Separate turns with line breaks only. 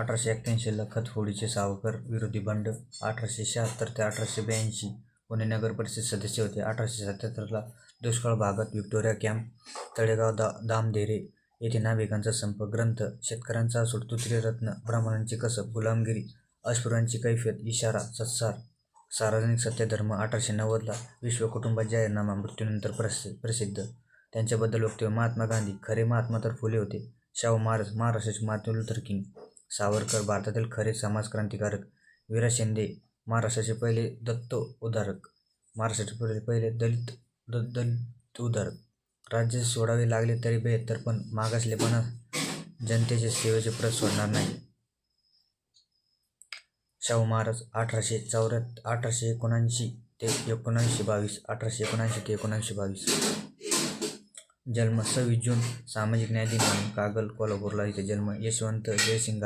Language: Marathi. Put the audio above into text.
अठराशे एक्क्याऐंशीला खतफोडीचे सावकर विरोधी बंड अठराशे शहात्तर ते अठराशे ब्याऐंशी पुणे नगर परिषद सदस्य होते. अठराशे सत्याहत्तरला दुष्काळ भागात विक्टोरिया कॅम्प तळेगाव दा दामधेरे येथे नाभिकांचा संप ग्रंथ शेतकऱ्यांचा सूट तृतीय रत्न ब्राह्मणांची कसब गुलामगिरी अस्पृश्यांची कैफियत इशारा सत्सार सार्वजनिक सत्यधर्म अठराशे नव्वदला विश्व कुटुंबात जाहीरनामा मृत्यूनंतर प्रसि प्रसिद्ध. त्यांच्याबद्दल वक्तव्य महात्मा गांधी खरे महात्मा तर फुले होते. शाहू महाराज महाराष्ट्राचे मार्टिन लुथर किंग. सावरकर भारतातील खरे समाजक्रांतिकारक वीरा शिंदे महाराष्ट्राचे पहिले दत्त उदारक महाराष्ट्राचे पहिले पहिले दलित द दलित उदारक राज्य सोडावे लागले तरी बेहत्तर पण मागासलेपणा जनतेचे सेवेचे प्रत सोडणार नाही. शाहू महाराज अठराशे चौऱ्याहत्तर अठराशे एकोणऐंशी ते एकोणऐंशी बावीस अठराशे एकोणऐंशी ते एकोणऐंशी बावीस. जन्म सव्वीस जून सामाजिक न्याय दिन म्हणून कागल कोल्हापूरला इथे जन्म यशवंत जयसिंग